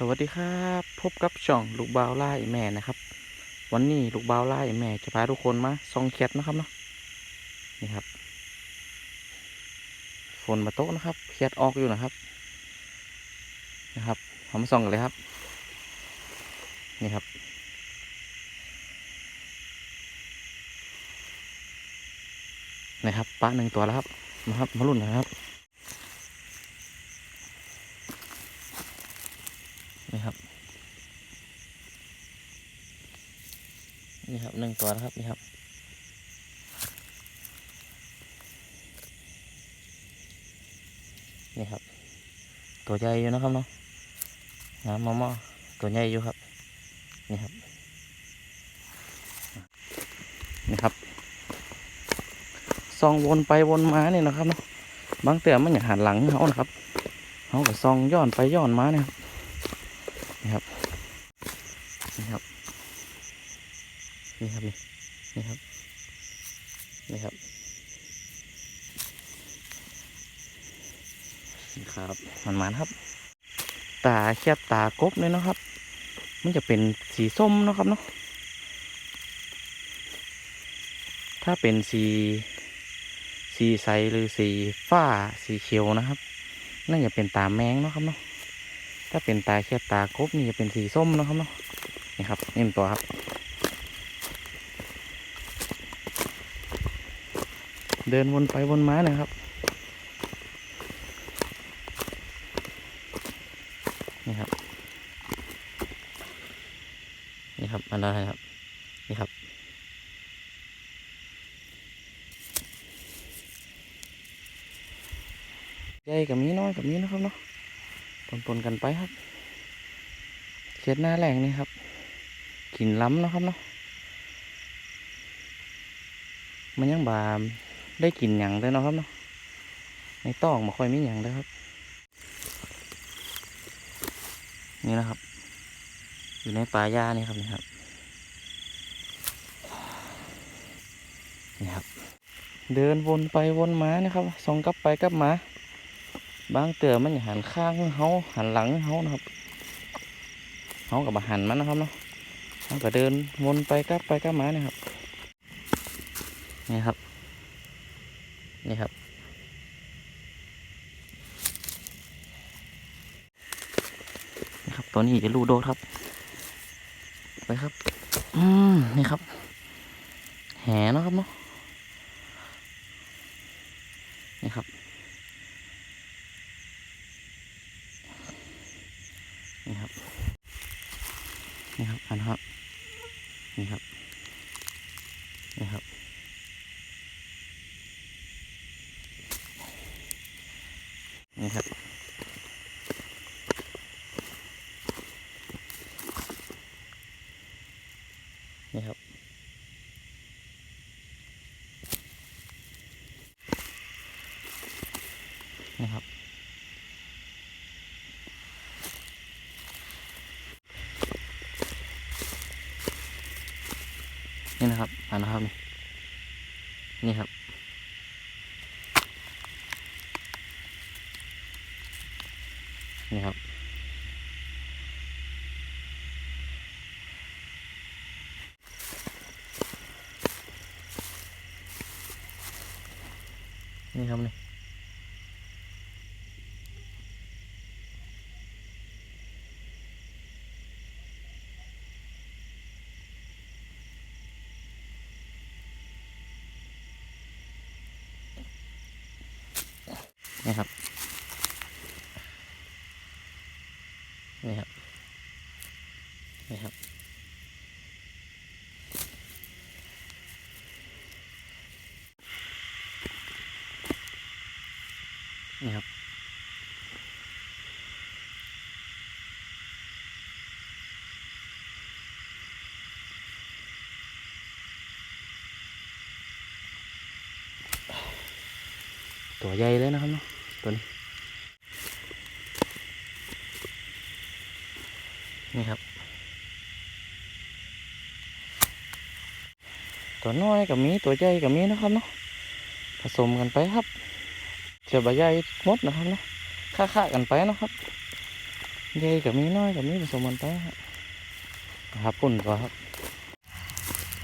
สวัสดีครับ พบกับช่องลูกบาวไล่แม่นะครับ วันนี้ลูกบาวไล่แม่จะพาทุกคนมาซองแคทนะครับเนาะนี่ครับ ฝนมาโต๊ะนะครับแคทออกอยู่นะครับ นะครับเอมาส่องกันเลยครับ นี่ครับ นะครับปลาหนึ่งตัวแล้วครับมาครับมาลุ่นนะครับ นี่ครับ นี่ครับหนึ่งตัวนะครับนี่ครับนี่ครับ ตัวใหญ่อยู่นะครับเนาะน้ำมอมอตัวใหญ่อยู่ครับนี่ครับนี่ครับซองวนไปวนมาเนี่ยนะครับเนาะบางเตือมันอยากหันหลังเขานะครับเขาก็ซองย้อนไปย้อนมาเนี่ยครับ นี่ครับนี่ครับนี่ครับนี่นี่ครับนี่ครับครับมันมันครับ ตาแคบตากบเลยเนาะครับ มันจะเป็นสีส้มเนาะครับเนาะถ้าเป็นสีสีใสหรือสีฟ้าสีเขียวนะครับ น่าจะเป็นตาแมงเนาะครับเนาะ ถ้าเป็นตาแคบตากบนี่จะเป็นสีส้มนะครับเนาะนี่ครับนี่เป็นตัวครับ เดินวนไปวนมานี่ยครับ นี่ครับ นี่ครับอันนั้นครับ นี่ครับใหญ่กับมีน้อยกับมีนะครับเนาะ ปนๆกันไปครับเช็ดหน้าแรงนี่ครับกินล้ำเนาะครับเนาะมันยังบาได้กินหยังเลยเนาะครับเนาะในต้องมาค่อยไมีหยังเลยครับ นี่นะครับ อยู่ในป่าหญ้านี่ครับนี่ครับนี่ครับ เดินวนไปวนมานี่ครับส่องกลับไปกลับมา บางเตือมันหันข้างเฮาหันหลังเฮานะครับเฮากับหันมันนะครับเนาะเฮาก็เดินวนไปกลับไปกลับมานี่ครับนี่ครับ นี่ครับนี่ครับตัวนี้จะรูโดดครับ ไปครับ อืมนี่ครับ แหนะครับเนาะนี่ครับ นี่ครับ นี่ครับอันครับ นี่ครับ นี่ครับ นี่ครับ นี่ครับ นี่ครับ นี่นะครับอ่านนะครับนี่นี่ครับ นี่ครับ นี่ครับ นี่ครับ นี่ครับ นี่ครับตัวใหญ่เลยนะครับเนาะ ตัวนี้นี่ครับ ตัวน้อยกับมีตัวใหญ่กับมีนะครับเนาะผสมกันไปครับเชือใบใหญ่หมดนะครับเนาะค่าๆกันไปนะครับใหญ่กับมีน้อยกับมีผสมกันไปฮะครับปุ่นก็ครับ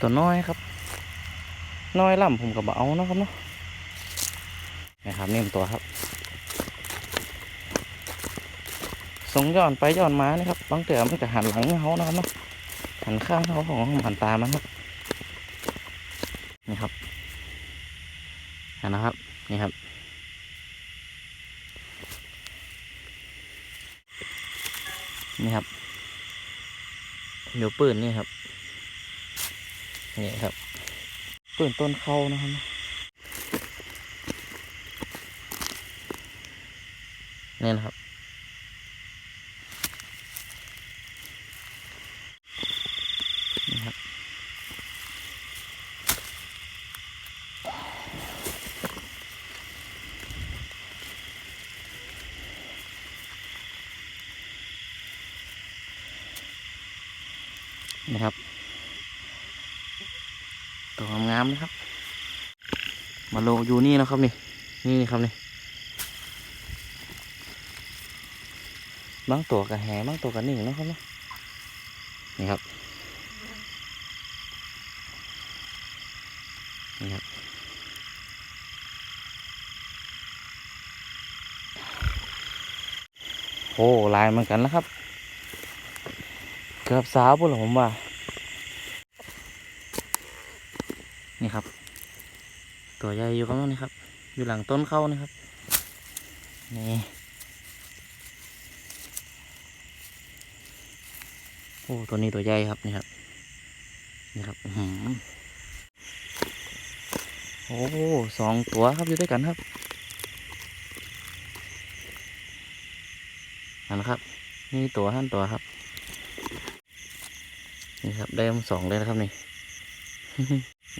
ตัวน้อยครับ น้อยล่ำผมกับเอานะครับเนาะนะครับนี่มันตัวครับ สงย้อนไปย้อนมานี่ครับบางเตือมันก็หันหลังเขานะครับเนาะหันข้างเขาของหันตามันครับนี่ครับเห็นนะครับนี่ครับนี่ครับเดี๋ยวปืนนี่ครับนี่ครับปืนต้นเข้านะครับนี่นะครับ นี่ครับตัวงามๆนะครับ มาโลอยู่นี่นะครับนี่นี่ครับนี่บางตัวกับแหบางตัวกับนิ่งนะครับนะนี่ครับนี่ครับโอ้ลายเหมือนกันแล้วครับ เกือบสาวปุ่นหรอผมว่า นี่ครับ ตัวใหญ่อยู่ครับนี่ครับ อยู่หลังต้นเข้านี่ครับ นี่โอ้ตัวนี้ตัวใหญ่ครับนี่ครับ นี่ครับอื้อหือโอ้สองตัวครับอยู่ด้วยกันครับอันนครับ นี่ตัวห้านตัวครับ นี่ครับ ได้ทั้งสองเลยนะครับนี่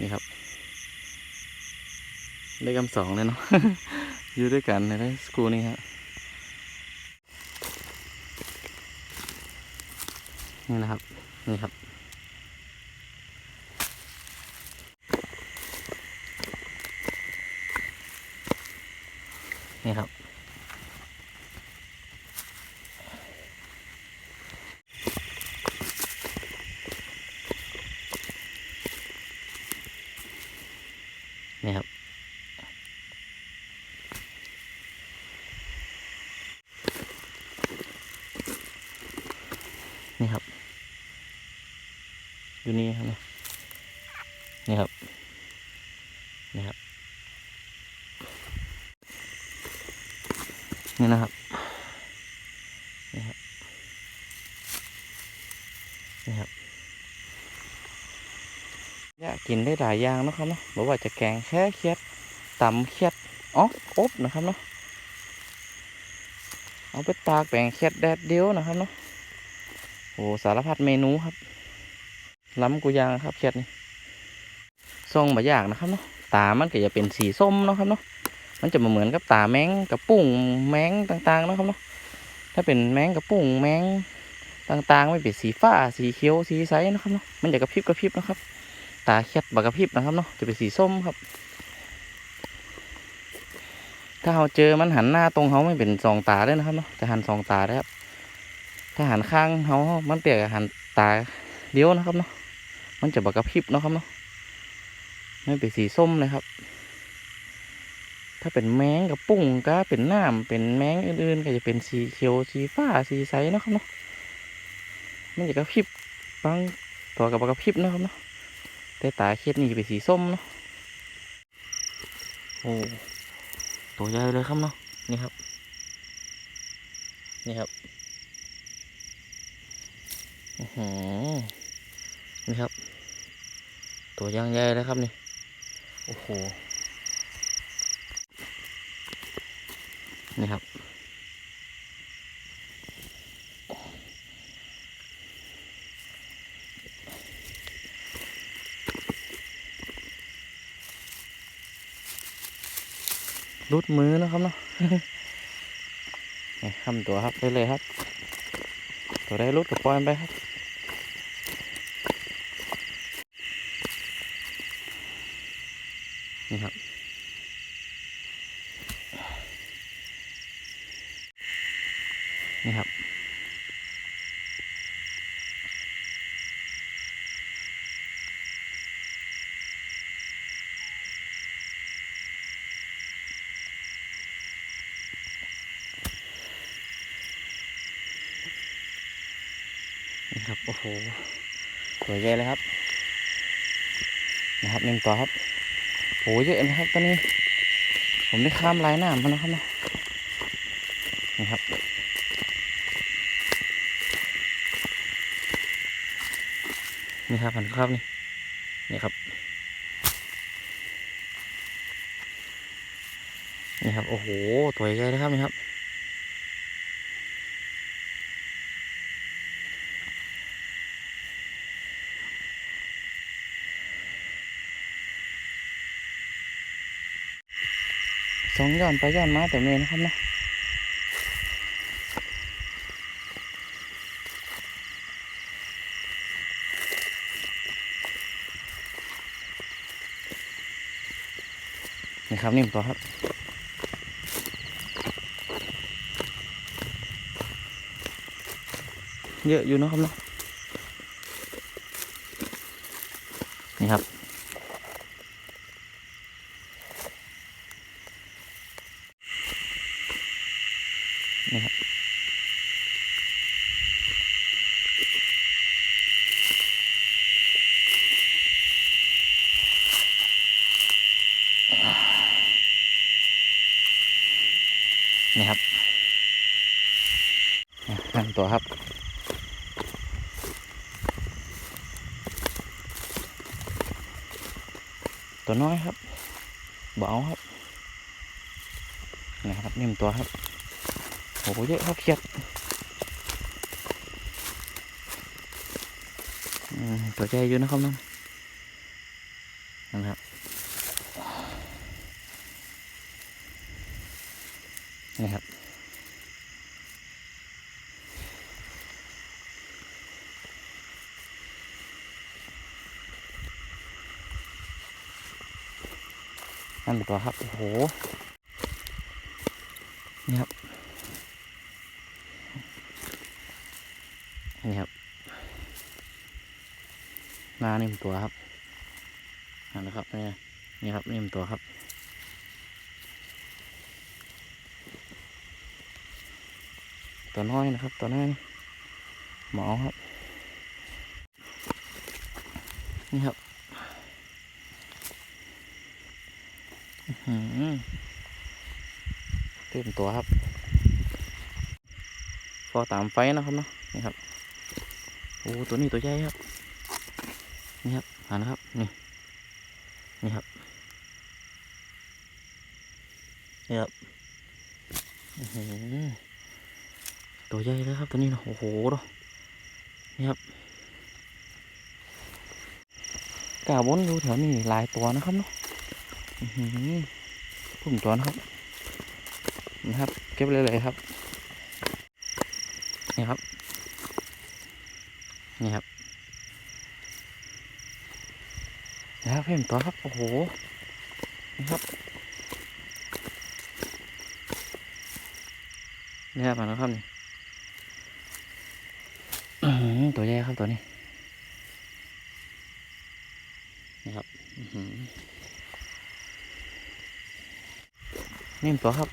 นี่ครับ ได้กำสองเลยเนาะ อยู่ด้วยกันในสกูนี่ครับนี่นะครับ นี่ครับ นี่ครับ นี่ครับ นี่ครับ อยู่นี่ครับนี่นี่ครับนี่ครับ นี่นะครับนี่ครับนี่ครับยากกินได้หลายอย่างนะครับเนาะบอกว่าจะแกงแค่เคียดตำเคียดอ๋ออบนะครับเนาะเอาไปตากแปลงเคียดแดดเดียวนะครับเนาะโอ้สารพัดเมนูครับ ล้ำกูยางครับเคียดนี่ทรงบะยากนะครับเนาะตามันก็จะเป็นสีส้มเนาะครับเนาะมันจะมาเหมือนกับตาแมงกับปุ้งแมงต่างๆเนาะครับเนาะถ้าเป็นแมงกับปุ้งแมงต่างๆ ไม่เป็นสีฟ้าสีเขียวสีใสนะครับเนาะมันจะกระพริบกระพริบนะครับ ตาเคียดบักกระพริบนะครับเนาะจะเป็นสีส้มครับถ้าเราเจอมันหันหน้าตรงเขาไม่เป็นสองตาด้วยนะครับเนาะจะหันสองตาได้ครับ ถ้าหันข้างเขามันเปียกหันตาเดียวนะครับเนาะ มันจะบกกระพริบเนาะครับเนาะไม่เป็นสีส้มเลยครับ ถ้าเป็นแมงกับปุ้งก็เป็นน้ำเป็นแมงอื่นๆ ก็จะเป็นสีเขียวสีฟ้าสีใสเนาะครับเนาะมันจะกระพริบบางตัวกับกกระพริบเนาะครับเนาะแต่ตาเคียดนี่เป็นสีส้มเนาะโอ้ตัวใหญ่เลยครับเนาะนี่ครับ นี่ครับอื้อหือ ตัวอยางใหญ่เลยครับนี่ โอ้โห นี่ครับ รุดมือนะครับเนาะนี่ทำตัวครับไปเลยครับ ตัวได้รุดกับปล่อยมันไปครับ นี่ครับ นี่ครับ นี่ ครับ โอ้โห สวยใหญ่เลยครับ นะครับหนึ่งตัวครับโหเยอะนะครับตอนนี้ ผมได้ข้ามลายน้ำมานะครับนะนี่ครับนี่ครับพันครับนี่นี่ครับนี่ครับ โอ้โหตัวใหญ่เลยครับนี่ครับ องย้อนไปย้อนมาแต่เมนนะครับเนาะนี่ครับนิ่มตัวครับเยอะอยู่นะครับเนาะนี่ครับ นี่ครับ นี่ครับ นั่งตัวครับตัวน้อยครับเบาครับนี่ครับนิ่มตัวครับโอ้โหเยอะครับเครียดตัวใจอยู่นะครับน้องนั่นครับ นี่ครับ นั่นตัวครับโอ้โหนี่ครับนี่ครับหน้านิ่มตัวครับนั่นนะครับนี่นี่ครับนิ่มตัวครับตัวน้อยนะครับตัวน้อยหมอครับนี่ครับอื้อหือ เต็มตัวครับพอตามไฟนะครับเนาะนี่ครับโอ้ตัวนี้ตัวใหญ่ครับ นี่ครับอ่านะครับนี่นี่ครับนี่ครับอื้อหือตัวใหญ่เลยครับตัวนี้นะโอ้โหเนาะนี่ครับกาวนอยู่แถวนี้หลายตัวนะครับเนาะอื้อหือ พุ่มตัวนะครับนะครับ เก็บเลยเลยครับ นี่ครับ นี่ครับนะครับเพิ่มตัวครับ โอ้โห นี่ครับนี่ครับมาแล้วครับนี่ตัวใหญ่ครับตัวนี้นี่ครับ อือหือ นิ่ตัวครับ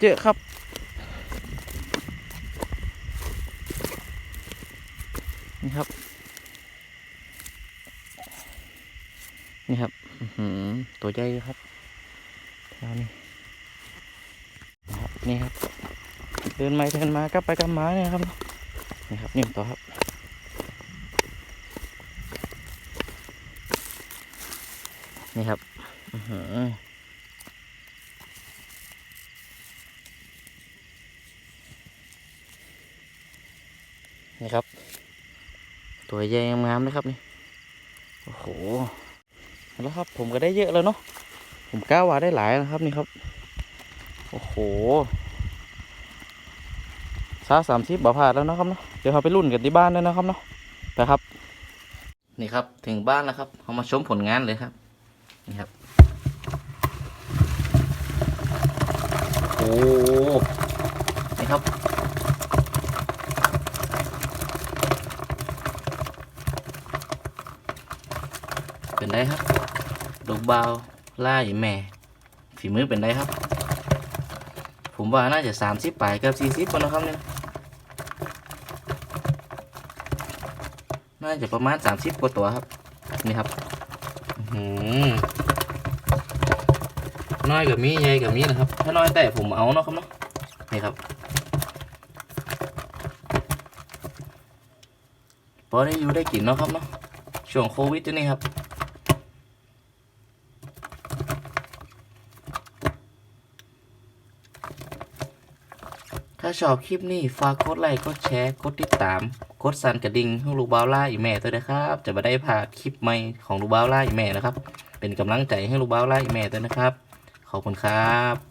เจอะครับนี่ครับ นี่ครับตัวใหญ่ครับแถวนี้นี่ครับ เดินไปเดินมากลับไปกลับมาเนี่ยครับ นี่ครับนิ่ตัวครับ นี่ครับนี่ครับ ตัวใหญ่งามๆเลยครับนี่ โอ้โห แล้วครับผมก็ได้เยอะแล้วเนาะ ผมก้าว่าได้หลายนะครับนี่ครับ โอ้โหซาสามสิบบ่พลาดแล้วนะครับเนาะ เดี๋ยวเราไปรุ่นกันที่บ้านด้วยนะครับเนาะ ไปครับ นี่ครับถึงบ้านแล้วครับ เรามาชมผลงานเลยครับ นี่ครับ โอ้นี่ครับ เป็นไรครับดอกบาวล่าอยู่แม่ ฝีมือเป็นไรครับ ผมว่าน่าจะสามสิบปลายกับสี่สิบคนนะครับเนี่ยน่าจะประมาณสามสิบกว่าตัวครับ นี่ครับ น้อยกับมีใหญ่กับมีนะครับ ถ้าน้อยแต่ผมเอาเนาะครับเนาะนี่ครับพอได้อยู่ได้กินเนาะครับเนาะช่วงโควิดอยู่นี่ครับถ้าชอบคลิปนี้ ฝากกดไลค์ กดแชร์ กดติดตาม กดสั่นกระดิ่งให้ลูกบ้าวล่าอีแม่ด้วยนะครับ จะมาได้พลาคลิปใหม่ของลูกบ้าวล่าอีแม่นะครับ เป็นกำลังใจให้ลูกบ้าวล่าอีแม่ด้วยนะครับ ขอบคุณครับ